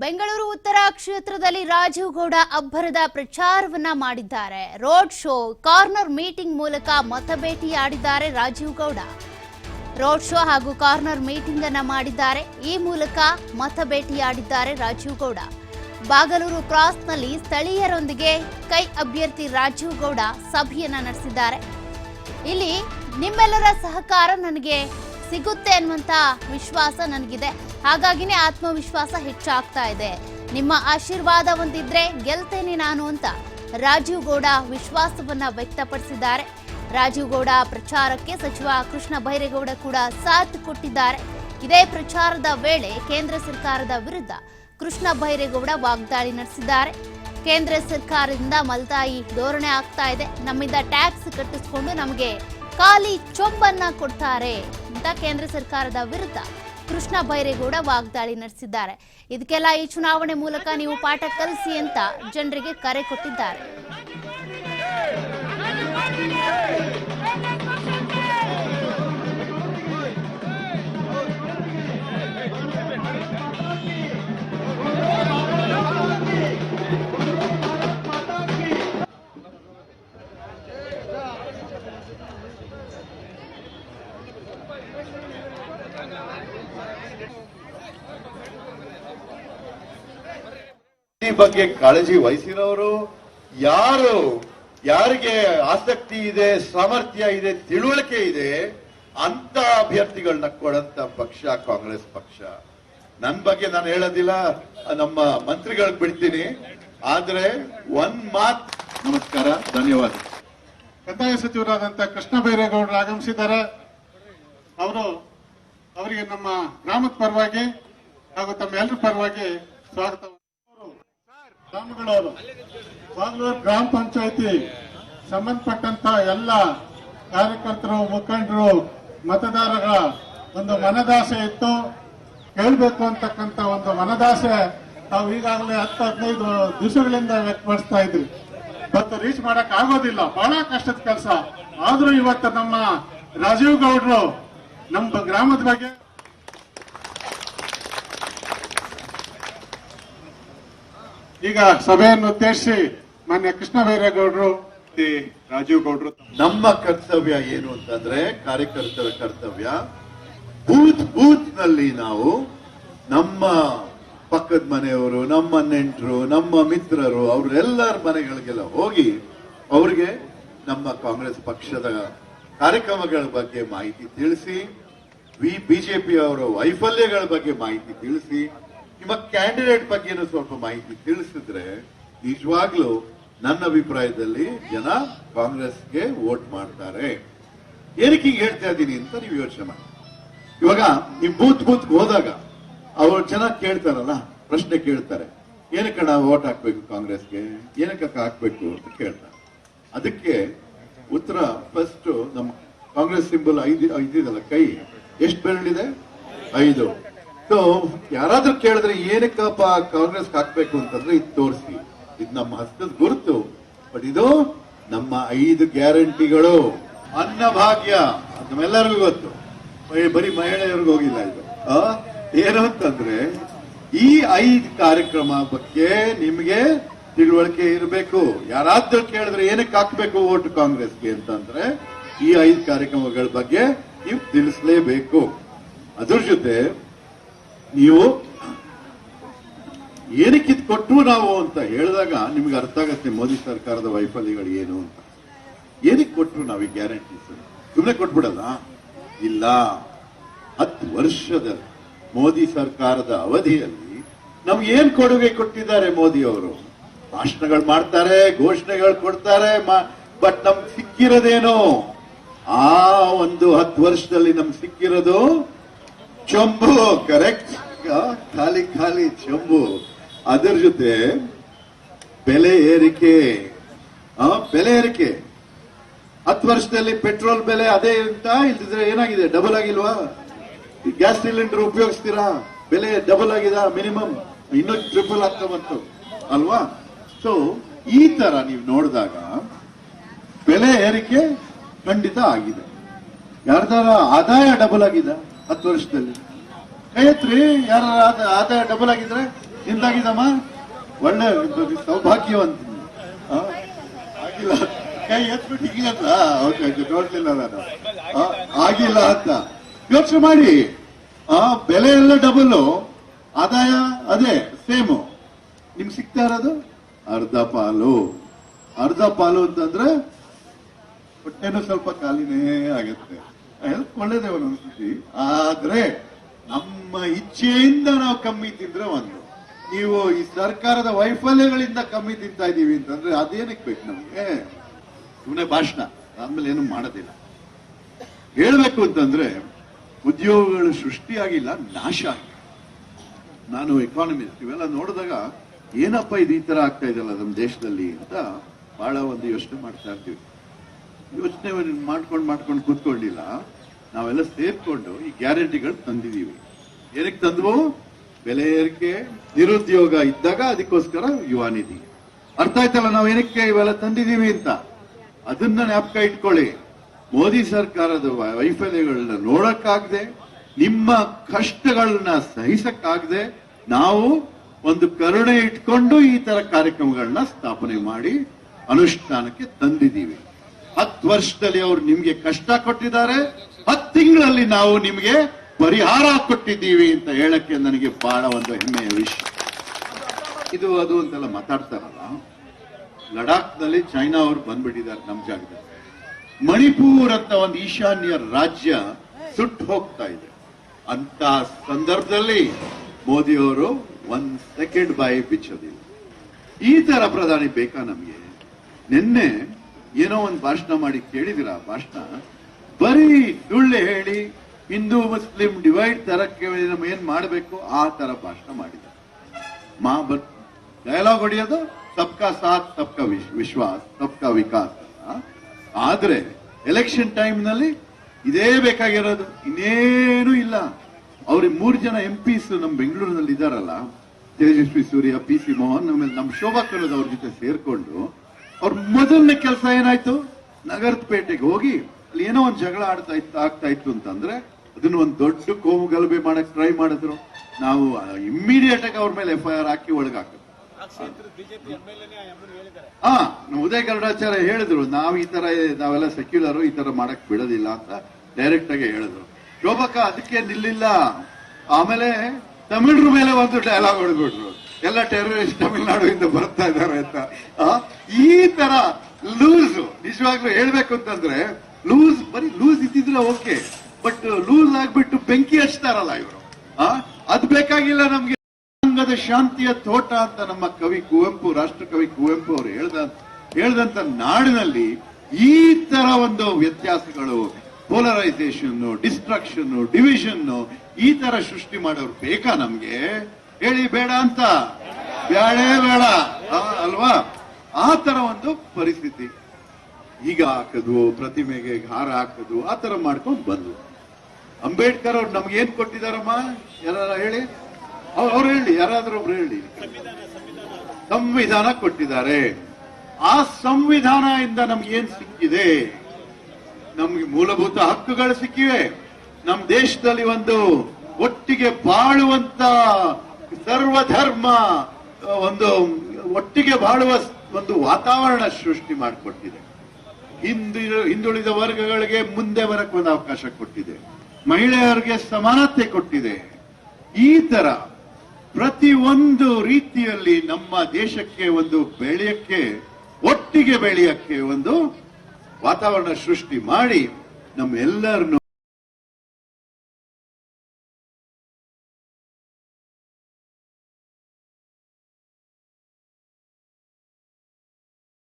ಬೆಂಗಳೂರು ಉತ್ತರ ಕ್ಷೇತ್ರದಲ್ಲಿ ರಾಜೀವ್ ಗೌಡ ಅಬ್ಬರದ ಪ್ರಚಾರವನ್ನ ಮಾಡಿದ್ದಾರೆ. ರೋಡ್ ಶೋ, ಕಾರ್ನರ್ ಮೀಟಿಂಗ್ ಮೂಲಕ ಮತಬೇಟಿಯಾಡಿದ್ದಾರೆ ರಾಜೀವ್ ಗೌಡ. ರೋಡ್ ಶೋ ಹಾಗೂ ಕಾರ್ನರ್ ಮೀಟಿಂಗ್ ಅನ್ನ ಮಾಡಿದ್ದಾರೆ. ಈ ಮೂಲಕ ಮತಬೇಟಿಯಾಡಿದ್ದಾರೆ ರಾಜೀವ್ ಗೌಡ. ಬಾಗಲೂರು ಕ್ರಾಸ್ನಲ್ಲಿ ಸ್ಥಳೀಯರೊಂದಿಗೆ ಕೈ ಅಭ್ಯರ್ಥಿ ರಾಜೀವ್ ಗೌಡ ಸಭೆಯನ್ನ ನಡೆಸಿದ್ದಾರೆ. ಇಲ್ಲಿ ನಿಮ್ಮೆಲ್ಲರ ಸಹಕಾರ ನನಗೆ ಸಿಗುತ್ತೆ ಅನ್ನುವಂತ ವಿಶ್ವಾಸ ನನಗಿದೆ. ಹಾಗಾಗಿನೇ ಆತ್ಮವಿಶ್ವಾಸ ಹೆಚ್ಚಾಗ್ತಾ ಇದೆ. ನಿಮ್ಮ ಆಶೀರ್ವಾದ ಒಂದಿದ್ರೆ ಗೆಲ್ತೇನೆ ನಾನು ಅಂತ ರಾಜೀವ್ ಗೌಡ ವಿಶ್ವಾಸವನ್ನ ವ್ಯಕ್ತಪಡಿಸಿದ್ದಾರೆ. ರಾಜೀವ್ ಗೌಡ ಪ್ರಚಾರಕ್ಕೆ ಸಚಿವ ಕೃಷ್ಣ ಬೈರೇಗೌಡ ಕೂಡ ಸಾಥ್ ಕೊಟ್ಟಿದ್ದಾರೆ. ಇದೇ ಪ್ರಚಾರದ ವೇಳೆ ಕೇಂದ್ರ ಸರ್ಕಾರದ ವಿರುದ್ಧ ಕೃಷ್ಣ ಬೈರೇಗೌಡ ವಾಗ್ದಾಳಿ ನಡೆಸಿದ್ದಾರೆ. ಕೇಂದ್ರ ಸರ್ಕಾರದಿಂದ ಮಲ್ತಾಯಿ ಧೋರಣೆ ಆಗ್ತಾ ಇದೆ. ನಮ್ಮಿಂದ ಟ್ಯಾಕ್ಸ್ ಕಟ್ಟಿಸ್ಕೊಂಡು ನಮಗೆ ಖಾಲಿ ಚೊಂಬನ್ನ ಕೊಡ್ತಾರೆ ಅಂತ ಕೇಂದ್ರ ಸರ್ಕಾರದ ವಿರುದ್ಧ ಕೃಷ್ಣ ಬೈರೇಗೌಡ ವಾಗ್ದಾಳಿ ನಡೆಸಿದ್ದಾರೆ. ಇದಕ್ಕೆಲ್ಲ ಈ ಚುನಾವಣೆ ಮೂಲಕ ನೀವು ಪಾಠ ಕಲಿಸಿ ಅಂತ ಜನರಿಗೆ ಕರೆ ಕೊಟ್ಟಿದ್ದಾರೆ. ಈ ಬಗ್ಗೆ ಕಾಳಜಿ ವಹಿಸಿರೋರು ಯಾರು, ಯಾರಿಗೆ ಆಸಕ್ತಿ ಇದೆ, ಸಾಮರ್ಥ್ಯ ಇದೆ, ತಿಳುವಳಿಕೆ ಇದೆ, ಅಂತ ಅಭ್ಯರ್ಥಿಗಳನ್ನ ಕೊಡಂತ ಪಕ್ಷ, ಕಾಂಗ್ರೆಸ್ ಪಕ್ಷ. ನನ್ನ ಬಗ್ಗೆ ನಾನು ಹೇಳೋದಿಲ್ಲ, ನಮ್ಮ ಮಂತ್ರಿಗಳಿಗೆ ಬಿಡ್ತೀನಿ. ಆದ್ರೆ ಒಂದ್ ಮಾತ್, ನಮಸ್ಕಾರ, ಧನ್ಯವಾದ. ಕಂದಾಯ ಸಚಿವರಾದಂತ ಕೃಷ್ಣ ಬೈರೇಗೌಡರು ಆಗಮಿಸಿದ್ದಾರೆ. ಅವರು ಅವರಿಗೆ ನಮ್ಮ ಗ್ರಾಮದ ಪರವಾಗಿ ಹಾಗೂ ತಮ್ಮ ಎಲ್ಲರ ಪರವಾಗಿ ಸ್ವಾಗತ. ಗ್ರಾಮಗಳವರು, ಬಾಗಲೂರು ಗ್ರಾಮ ಪಂಚಾಯತಿ ಸಂಬಂಧಪಟ್ಟಂತ ಎಲ್ಲ ಕಾರ್ಯಕರ್ತರು, ಮುಖಂಡರು, ಮತದಾರರ ಒಂದು ಮನದಾಸೆ ಇತ್ತು. ಕೇಳಬೇಕು ಅಂತಕ್ಕಂತ ಒಂದು ಮನದಾಸೆ ನಾವು ಈಗಾಗಲೇ ಹತ್ತು, ಹದಿನೈದು ದಿವಸಗಳಿಂದ ವ್ಯಕ್ತಪಡಿಸ್ತಾ ಇದ್ರಿ. ಇವತ್ತು ರೀಚ್ ಮಾಡಕ್ ಆಗೋದಿಲ್ಲ. ಬಹಳ ಕಷ್ಟದ ಕೆಲಸ. ಆದ್ರೂ ಇವತ್ತು ನಮ್ಮ ರಾಜೀವ್ ಗೌಡ್ರು ನಮ್ಮ ಗ್ರಾಮದ ಬಗ್ಗೆ ಈಗ ಸಭೆಯನ್ನು ಉದ್ದೇಶಿಸಿ ಮಾನ್ಯ ಕೃಷ್ಣ ಬೈರೇಗೌಡರು ರಾಜೀವ್ ಗೌಡರು. ನಮ್ಮ ಕರ್ತವ್ಯ ಏನು ಅಂತಂದ್ರೆ ಕಾರ್ಯಕರ್ತರ ಕರ್ತವ್ಯ. ಬೂತ್ ಬೂತ್ನಲ್ಲಿ ನಾವು ನಮ್ಮ ಪಕ್ಕದ ಮನೆಯವರು, ನಮ್ಮ ನೆಂಟರು, ನಮ್ಮ ಮಿತ್ರರು, ಅವರೆಲ್ಲರ ಮನೆಗಳಿಗೆಲ್ಲ ಹೋಗಿ ಅವ್ರಿಗೆ ನಮ್ಮ ಕಾಂಗ್ರೆಸ್ ಪಕ್ಷದ ಕಾರ್ಯಕ್ರಮಗಳ ಬಗ್ಗೆ ಮಾಹಿತಿ ತಿಳಿಸಿ, ವಿ ಬಿಜೆಪಿ ಅವರ ವೈಫಲ್ಯಗಳ ಬಗ್ಗೆ ಮಾಹಿತಿ ತಿಳಿಸಿ, ನಿಮ್ಮ ಕ್ಯಾಂಡಿಡೇಟ್ ಬಗ್ಗೆನೂ ಸ್ವಲ್ಪ ಮಾಹಿತಿ ತಿಳಿಸಿದ್ರೆ ನಿಜವಾಗ್ಲೂ ನನ್ನ ಅಭಿಪ್ರಾಯದಲ್ಲಿ ಜನ ಕಾಂಗ್ರೆಸ್ಗೆ ವೋಟ್ ಮಾಡ್ತಾರೆ. ಏನಕ್ಕೆ ಹೇಳ್ತಾ ಇದ್ದೀನಿ ಅಂತ ನೀವು ಯೋಚನೆ ಮಾಡಿ. ಇವಾಗ ನೀವು ಬೂತ್ ಬೂತ್ ಹೋದಾಗ ಅವರು ಚೆನ್ನಾಗಿ ಕೇಳ್ತಾರಲ್ಲ, ಪ್ರಶ್ನೆ ಕೇಳ್ತಾರೆ, ಏನಕ್ಕೆ ನಾವು ವೋಟ್ ಹಾಕ್ಬೇಕು ಕಾಂಗ್ರೆಸ್ಗೆ, ಏನಕ್ಕೆ ಹಾಕ್ಬೇಕು ಅಂತ ಕೇಳ್ತಾರೆ. ಅದಕ್ಕೆ ಉತ್ತರ ಫಸ್ಟ್ ನಮ್ಮ ಕಾಂಗ್ರೆಸ್ ಸಿಂಬಲ್ ಐದು ಐದಿದಲ್ಲ ಕೈ. ಎಷ್ಟು ಬೆರಳಿದೆ? ಐದು. ಸೊ ಯಾರಾದ್ರೂ ಕೇಳಿದ್ರೆ ಏನಕ್ಕಪ್ಪ ಕಾಂಗ್ರೆಸ್ ಹಾಕ್ಬೇಕು ಅಂತಂದ್ರೆ ಇದು ತೋರಿಸಿ. ಇದು ನಮ್ಮ ಹಸ್ತದ ಗುರುತು. ಬಟ್ ಇದು ನಮ್ಮ ಐದು ಗ್ಯಾರಂಟಿಗಳು. ಅನ್ನಭಾಗ್ಯ. ಭಾಗ್ಯ ನಮ್ಮೆಲ್ಲರಿಗೂ ಗೊತ್ತು. ಬರೀ- ಮಹಿಳೆಯರಿಗೂ ಹೋಗಿಲ್ಲ ಇದು? ಏನು ಅಂತಂದ್ರೆ ಈ ಐದು ಕಾರ್ಯಕ್ರಮ ಬಗ್ಗೆ ನಿಮಗೆ ತಿಳುವಳಿಕೆ ಇರಬೇಕು. ಯಾರಾದ್ರೂ ಕೇಳಿದ್ರೆ ಏನಕ್ಕೆ ಹಾಕ್ಬೇಕು ಓಟ್ ಕಾಂಗ್ರೆಸ್ಗೆ ಅಂತಂದ್ರೆ ಈ ಐದು ಕಾರ್ಯಕ್ರಮಗಳ ಬಗ್ಗೆ ನೀವು ತಿಳಿಸಲೇಬೇಕು. ಅದ್ರ ಜೊತೆ ನೀವು ಏನಕ್ಕೆ ಇದು ನಾವು ಅಂತ ಹೇಳಿದಾಗ ನಿಮ್ಗೆ ಅರ್ಥ ಆಗತ್ತೆ ಮೋದಿ ಸರ್ಕಾರದ ವೈಫಲ್ಯಗಳು ಏನು ಅಂತ. ಏನಕ್ಕೆ ಕೊಟ್ಟರು ನಾವು ಈ ಗ್ಯಾರಂಟೀಸ್ ಸುಮ್ಮನೆ ಕೊಟ್ಬಿಡಲ್ಲ. ಇಲ್ಲ. ಹತ್ತು ವರ್ಷದ ಮೋದಿ ಸರ್ಕಾರದ ಅವಧಿಯಲ್ಲಿ ನಮ್ಗೆ ಏನ್ ಕೊಡುಗೆ ಕೊಟ್ಟಿದ್ದಾರೆ ಮೋದಿ ಅವರು? ಭಾಷಣಗಳು ಮಾಡ್ತಾರೆ, ಘೋಷಣೆಗಳು ಕೊಡ್ತಾರೆ ಬಟ್ ನಮ್ಗೆ ಸಿಕ್ಕಿರೋದೇನು? ಆ ಒಂದು ಹತ್ತು ವರ್ಷದಲ್ಲಿ ನಮ್ಗೆ ಸಿಕ್ಕಿರೋದು ಚೊಂಬು ಕರೆಕ್ಟ್ ಖಾಲಿ ಖಾಲಿ ಚೊಂಬು. ಅದರ ಜೊತೆ ಬೆಲೆ ಏರಿಕೆ. ಬೆಲೆ ಏರಿಕೆ. ಹತ್ತು ವರ್ಷದಲ್ಲಿ ಪೆಟ್ರೋಲ್ ಬೆಲೆ ಅದೇ ಅಂತ ಇಲ್ದಿದ್ರೆ ಏನಾಗಿದೆ? ಡಬಲ್ ಆಗಿಲ್ವಾ? ಗ್ಯಾಸ್ ಸಿಲಿಂಡರ್ ಉಪಯೋಗಿಸ್ತೀರಾ? ಬೆಲೆ ಡಬಲ್ ಆಗಿದೆ, ಮಿನಿಮಮ್. ಇನ್ನೂ ಟ್ರಿಪಲ್ ಆಗ್ತಾ ಬಂತು. ಅಲ್ವಾ? ಸೊ ಈ ತರ ನೀವು ನೋಡಿದಾಗ ಬೆಲೆ ಏರಿಕೆ ಖಂಡಿತ ಆಗಿದೆ. ಯಾರ್ದಾರ ಆದಾಯ ಡಬಲ್ ಆಗಿದೆ ಹತ್ತು ವರ್ಷದಲ್ಲಿ? ಕೈತ್ರಿ ಯಾರ ಆದಾಯ ಡಬಲ್ ಆಗಿದ್ರೆ ನಿಂದಾಗಿದಮ್ಮ? ಒಳ್ಳೆ ಸೌಭಾಗ್ಯವಂತ? ಆಗಿಲ್ಲ. ಕೈ ಎತ್ಬಿಟ್ಟು ಹಿಂಗಂತ ಓಕೆ ನೋಡ್ಲಿಲ್ಲ ನಾನು. ಆಗಿಲ್ಲ ಅಂತ. ಯೋಚನೆ ಮಾಡಿ. ಆ, ಬೆಲೆ ಎಲ್ಲ ಡಬಲ್ ಆದಾಯ ಅದೇ ಸೇಮು ನಿಮ್ಗೆ ಸಿಗ್ತಾ ಇರೋದು? ಅರ್ಧ ಪಾಲು. ಅರ್ಧ ಪಾಲು ಅಂತಂದ್ರೆ ಹೊಟ್ಟೆನೂ ಸ್ವಲ್ಪ ಖಾಲಿನೇ ಆಗುತ್ತೆ. ಹೆಲ್ಪ್ ಒಳ್ಳೇದೇ ಒಂದೊಂದ್ಸತಿ ಆದ್ರೆ ನಮ್ಮ ಇಚ್ಛೆಯಿಂದ ನಾವು ಕಮ್ಮಿ ತಿಂದ್ರೆ ಒಂದು. ನೀವು ಈ ಸರ್ಕಾರದ ವೈಫಲ್ಯಗಳಿಂದ ಕಮ್ಮಿ ತಿಂತಾ ಇದೀವಿ ಅಂತಂದ್ರೆ ಅದೇನಕ್ಕೆ ಬೇಕು ನಮಗೆ? ಸುಮ್ಮನೆ ಭಾಷಣ. ಆಮೇಲೆ ಏನು ಮಾಡೋದಿಲ್ಲ. ಹೇಳ್ಬೇಕು ಅಂತಂದ್ರೆ ಉದ್ಯೋಗಗಳು ಸೃಷ್ಟಿಯಾಗಿಲ್ಲ, ನಾಶ ಆಗಿಲ್ಲ. ನಾನು ಎಕಾನಮಿಸ್ಟ್ ಇವೆಲ್ಲ ನೋಡಿದಾಗ ಏನಪ್ಪ ಇದು ಈ ತರ ಆಗ್ತಾ ಇದೆಯಲ್ಲ ನಮ್ಮ ದೇಶದಲ್ಲಿ ಅಂತ ಬಹಳ ಒಂದು ಯೋಚನೆ ಮಾಡ್ತಾ ಇರ್ತೀವಿ. ಯೋಚನೆ ಮಾಡ್ಕೊಂಡು ಮಾಡ್ಕೊಂಡು ಕೂತ್ಕೊಂಡಿಲ್ಲ. ನಾವೆಲ್ಲ ಸೇರ್ಕೊಂಡು ಈ ಗ್ಯಾರಂಟಿಗಳು ತಂದಿದೀವಿ. ಏನಕ್ಕೆ ತಂದ್ವು? ಬೆಲೆ ಏರಿಕೆ, ನಿರುದ್ಯೋಗ ಇದ್ದಾಗ ಅದಕ್ಕೋಸ್ಕರ ಯುವ ನಿಧಿ. ಅರ್ಥ ಆಯ್ತಲ್ಲ ನಾವು ಏನಕ್ಕೆ ಇವೆಲ್ಲ ತಂದಿದ್ದೀವಿ ಅಂತ? ಅದನ್ನ ಜ್ಞಾಪಕ ಇಟ್ಕೊಳ್ಳಿ. ಮೋದಿ ಸರ್ಕಾರದ ವೈಫಲ್ಯಗಳನ್ನ ನೋಡಕ್ಕಾಗದೆ, ನಿಮ್ಮ ಕಷ್ಟಗಳನ್ನ ಸಹಿಸಕ್ಕಾಗದೆ ನಾವು ಒಂದು ಕರುಣೆ ಇಟ್ಕೊಂಡು ಈ ತರ ಕಾರ್ಯಕ್ರಮಗಳನ್ನ ಸ್ಥಾಪನೆ ಮಾಡಿ ಅನುಷ್ಠಾನಕ್ಕೆ ತಂದಿದ್ದೀವಿ. ಹತ್ತು ವರ್ಷದಲ್ಲಿ ಅವರು ನಿಮ್ಗೆ ಕಷ್ಟ ಕೊಟ್ಟಿದ್ದಾರೆ. ಹತ್ತು ತಿಂಗಳಲ್ಲಿ ನಾವು ನಿಮ್ಗೆ ಪರಿಹಾರ ಕೊಟ್ಟಿದ್ದೀವಿ ಅಂತ ಹೇಳಕ್ಕೆ ನನಗೆ ಬಹಳ ಒಂದು ಹೆಮ್ಮೆಯ ವಿಷಯ. ಇದು ಅದು ಅಂತೆಲ್ಲ ಮಾತಾಡ್ತಾರಲ್ಲ. ಲಡಾಖ್ನಲ್ಲಿ ಚೈನಾ ಅವರು ಬಂದ್ಬಿಟ್ಟಿದ್ದಾರೆ ನಮ್ಮ ಜಾಗದಲ್ಲಿ. ಮಣಿಪುರ್ ಅಂತ ಒಂದು ಈಶಾನ್ಯ ರಾಜ್ಯ ಸುಟ್ಟು ಹೋಗ್ತಾ ಇದೆ. ಅಂತ ಸಂದರ್ಭದಲ್ಲಿ ಮೋದಿ ಅವರು ಒಂದ್ ಸೆಕೆಂಡ್ ಬಾಯಿ ಬಿಚ್ಚೋದಿಲ್ಲ ಈ ತರ ಪ್ರಧಾನಿ ಬೇಕಾ ನಮಗೆ? ನಿನ್ನೆ ಏನೋ ಒಂದು ಭಾಷಣ ಮಾಡಿ ಕೇಳಿದಿರ ಭಾಷಣ? ಬರೀ ಸುಳ್ಳು ಹೇಳಿ ಹಿಂದೂ ಮುಸ್ಲಿಂ ಡಿವೈಡ್ ತರಕ್ಕೆ ನಮ್ಮ ಏನ್ ಮಾಡಬೇಕು? ಆ ತರ ಭಾಷಣ ಮಾಡಿದ. ಮಾ ಬರ್ ಡಯಲಾಗ್ ಹೊಡೆಯೋದು? ಸಬ್ಕಾ ಸಾಥ್, ಸಬ್ಕಾ ವಿಶ್- ವಿಶ್ವಾಸ್, ಸಬ್ಕಾ ವಿಕಾಸ್. ಆದ್ರೆ ಎಲೆಕ್ಷನ್ ಟೈಮ್ನಲ್ಲಿ ಇದೇ ಬೇಕಾಗಿರೋದು. ಇನ್ನೇನು ಇಲ್ಲ. ಅವ್ರಿಗೆ ಮೂರು ಜನ ಎಂ ಪಿಸ್ ನಮ್ಮ ಬೆಂಗಳೂರಿನಲ್ಲಿ ಇದ್ದಾರಲ್ಲ ತೇಜಸ್ವಿ ಸೂರ್ಯ ಪಿ ಸಿ ಮೋಹನ್ ಆಮೇಲೆ ನಮ್ಮ ಶೋಭಾ ಕರೋದ್ ಅವ್ರ ಜೊತೆ ಸೇರ್ಕೊಂಡು ಅವ್ರ ಮೊದಲನೇ ಕೆಲಸ ಏನಾಯ್ತು? ನಗರದ ಪೇಟೆಗೆ ಹೋಗಿ ಅಲ್ಲಿ ಏನೋ ಒಂದು ಜಗಳ ಆಡ್ತಾ ಇತ್ತು ಆಗ್ತಾ ಇತ್ತು ಅಂತಂದ್ರೆ ಅದನ್ನ ಒಂದು ದೊಡ್ಡ ಕೋಮು ಗಲಭೆ ಮಾಡಕ್ ಟ್ರೈ ಮಾಡಿದ್ರು. ನಾವು ಇಮ್ಮಿಡಿಯೇಟ್ ಆಗಿ ಅವ್ರ ಮೇಲೆ ಎಫ್ ಐ ಆರ್ ಹಾಕಿ ಒಳಗಾಕ ಹಾ ನಮ್ಮ ಉದಯ ಕರುಣಾಚಾರ್ಯ ಹೇಳಿದ್ರು ನಾವು ಈ ತರ ನಾವೆಲ್ಲ ಸೆಕ್ಯುಲರ್ ಈ ತರ ಮಾಡಕ್ ಬಿಡೋದಿಲ್ಲ ಅಂತ ಡೈರೆಕ್ಟ್ ಆಗಿ ಹೇಳಿದ್ರು. ಶೋಭಕ್ಕ ಅದಕ್ಕೆ ನಿಲ್ಲಿಲ್ಲ. ಆಮೇಲೆ ತಮಿಳ್ರ ಮೇಲೆ ಒಂದು ಡೈಲಾಗ್ ಹೊಡೆದ್ಬಿಟ್ರು. ಎಲ್ಲ ಟೆರರಿಸ್ಟ್ ತಮಿಳ್ನಾಡಿಂದ ಬರ್ತಾ ಇದಾರೆ ಅಂತ. ಈ ತರ ಲೂಸ್, ನಿಜವಾಗ್ಲೂ ಹೇಳ್ಬೇಕು ಅಂತಂದ್ರೆ, ಲೂಸ್ ಬರೀ ಲೂಸ್ ಇದ್ದಿದ್ರೆ ಓಕೆ, ಬಟ್ ಲೂಸ್ ಆಗ್ಬಿಟ್ಟು ಬೆಂಕಿ ಹಚ್ತಾರಲ್ಲ ಇವರು. ಅದ್ ಬೇಕಾಗಿಲ್ಲ ನಮ್ಗೆ. ಅಂಗದ ಶಾಂತಿಯ ತೋಟ ಅಂತ ನಮ್ಮ ಕವಿ ಕುವೆಂಪು ರಾಷ್ಟ್ರ ಕವಿ ಕುವೆಂಪು ಅವರು ಹೇಳ್ದ, ಹೇಳ್ದಂತ ನಾಡಿನಲ್ಲಿ ಈ ತರ ಒಂದು ವ್ಯತ್ಯಾಸಗಳು ಪೋಲರೈಸೇಷನ್ ಡಿಸ್ಟ್ರಕ್ಷನ್ನು ಡಿವಿಷನ್ ಈ ತರ ಸೃಷ್ಟಿ ಮಾಡೋರು ಬೇಕಾ ನಮ್ಗೆ? ಹೇಳಿ, ಬೇಡ ಅಂತ? ಬೇಡೇ. ಬೇಡ ಅಲ್ವಾ? ಆ ತರ ಒಂದು ಪರಿಸ್ಥಿತಿ. ಈಗ ಹಾಕೋದು, ಪ್ರತಿಮೆಗೆ ಹಾರ ಹಾಕೋದು, ಆ ತರ ಮಾಡ್ಕೊಂಡು ಬಂದ್ವು ಅಂಬೇಡ್ಕರ್ ಅವ್ರು ನಮ್ಗೆ ಏನ್ ಕೊಟ್ಟಿದಾರಮ್ಮ ಯಾರ ಹೇಳಿ? ಅವ್ರು ಹೇಳಿ, ಯಾರಾದ್ರೂ ಒಬ್ರು ಹೇಳಿ. ಸಂವಿಧಾನ ಕೊಟ್ಟಿದ್ದಾರೆ. ಆ ಸಂವಿಧಾನ ಇಂದ ನಮ್ಗೆ ಏನ್ ಸಿಕ್ಕಿದೆ? ನಮ್ಗೆ ಮೂಲಭೂತ ಹಕ್ಕುಗಳು ಸಿಕ್ಕಿವೆ. ನಮ್ಮ ದೇಶದಲ್ಲಿ ಒಂದು ಒಟ್ಟಿಗೆ ಬಾಳುವಂತ ಸರ್ವಧರ್ಮ, ಒಂದು ಒಟ್ಟಿಗೆ ಬಾಳುವ ಒಂದು ವಾತಾವರಣ ಸೃಷ್ಟಿ ಮಾಡಿಕೊಟ್ಟಿದೆ. ಹಿಂದು, ಹಿಂದುಳಿದ ವರ್ಗಗಳಿಗೆ ಮುಂದೆ ಬರಕ್ಕೆ ಒಂದು ಅವಕಾಶ ಕೊಟ್ಟಿದೆ. ಮಹಿಳೆಯರಿಗೆ ಸಮಾನತೆ ಕೊಟ್ಟಿದೆ. ಈ ತರ ಪ್ರತಿ ಒಂದು ರೀತಿಯಲ್ಲಿ ನಮ್ಮ ದೇಶಕ್ಕೆ ಒಂದು ಬೆಳೆಯಕ್ಕೆ, ಒಟ್ಟಿಗೆ ಬೆಳೆಯಕ್ಕೆ ಒಂದು ವಾತಾವರಣ ಸೃಷ್ಟಿ ಮಾಡಿ ನಮ್ಮೆಲ್ಲರನ್ನು